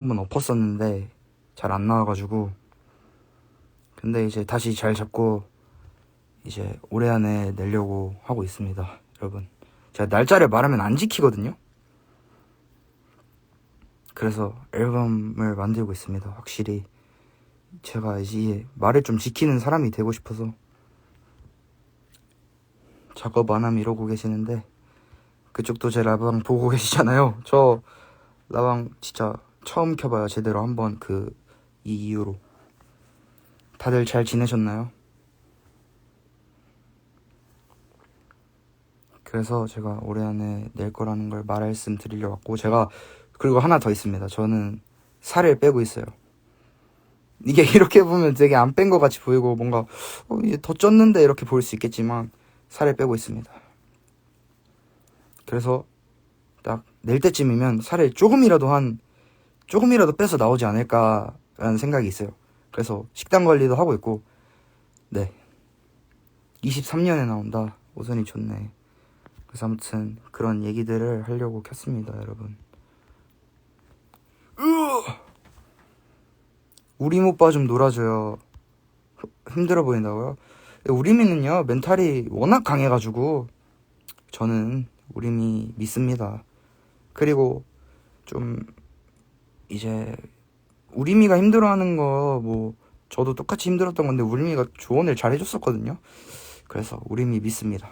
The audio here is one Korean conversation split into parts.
한번 엎었었는데 잘 안 나와가지고. 근데 이제 다시 잘 잡고 이제 올해 안에 내려고 하고 있습니다 여러분. 제가 날짜를 말하면 안 지키거든요? 그래서 앨범을 만들고 있습니다 확실히. 제가 이제 말을 좀 지키는 사람이 되고 싶어서 작업 안 하면 이러고 계시는데 그쪽도 제 라방 보고 계시잖아요. 저 라방 진짜 처음 켜봐요. 제대로 한번 그 이 이후로. 다들 잘 지내셨나요? 그래서 제가 올해 안에 낼 거라는 걸 말씀 드리려 왔고 제가 그리고 하나 더 있습니다. 저는 살을 빼고 있어요. 이게 이렇게 보면 되게 안 뺀 것 같이 보이고 뭔가 어, 더 쪘는데 이렇게 보일 수 있겠지만 살을 빼고 있습니다. 그래서 딱 낼 때쯤이면 살을 조금이라도 한 조금이라도 빼서 나오지 않을까라는 생각이 있어요. 그래서 식단 관리도 하고 있고, 네. 23년에 나온다. 오선이 좋네. 그래서 아무튼 그런 얘기들을 하려고 켰습니다, 여러분. 우림 오빠 좀 놀아줘요. 흐- 힘들어 보인다고요? 우림이는요, 멘탈이 워낙 강해가지고, 저는 우림이 믿습니다. 그리고 좀 이제 우리미가 힘들어하는 거 뭐 저도 똑같이 힘들었던 건데 우리미가 조언을 잘 해줬었거든요. 그래서 우리미 믿습니다.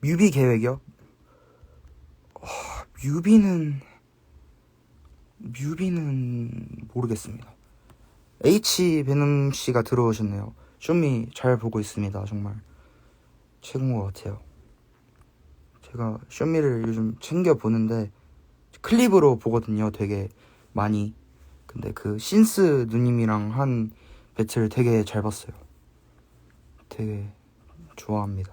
뮤비 계획이요? 어, 뮤비는 뮤비는 모르겠습니다. H 베놈 씨가 들어오셨네요. 쇼미 잘 보고 있습니다. 정말 최고인 것 같아요. 제가 쇼미를 요즘 챙겨 보는데 클립으로 보거든요. 되게 많이. 근데 그 신스 누님이랑 한 배틀 되게 잘 봤어요. 되게 좋아합니다.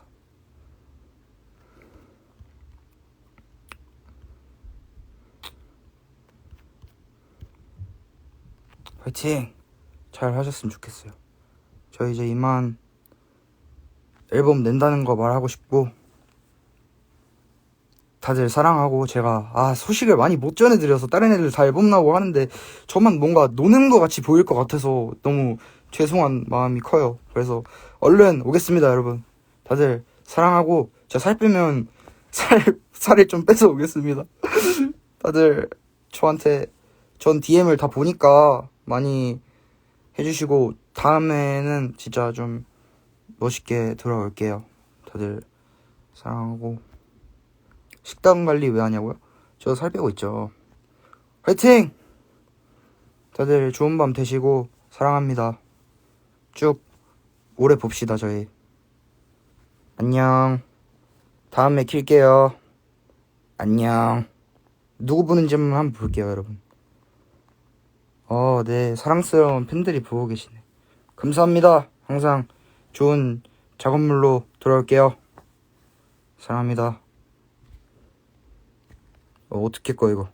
화이팅! 잘 하셨으면 좋겠어요. 저 이제 이만 앨범 낸다는 거 말하고 싶고 다들 사랑하고 제가 아 소식을 많이 못 전해드려서 다른 애들 다 앨범 나오고 하는데 저만 뭔가 노는 것 같이 보일 것 같아서 너무 죄송한 마음이 커요. 그래서 얼른 오겠습니다, 여러분. 다들 사랑하고 제가 살 빼면 살 살을 좀 빼서 오겠습니다. 다들 저한테 전 DM을 다 보니까 많이 해주시고 다음에는 진짜 좀 멋있게 돌아올게요. 다들 사랑하고. 식단 관리 왜 하냐고요? 저 살 빼고 있죠. 화이팅! 다들 좋은 밤 되시고 사랑합니다. 쭉 오래 봅시다 저희. 안녕. 다음에 킬게요. 안녕. 누구 보는지 한번 볼게요 여러분. 어, 네 사랑스러운 팬들이 보고 계시네. 감사합니다. 항상 좋은 작업물로 돌아올게요. 사랑합니다. 어, 어떻게 꺼 이거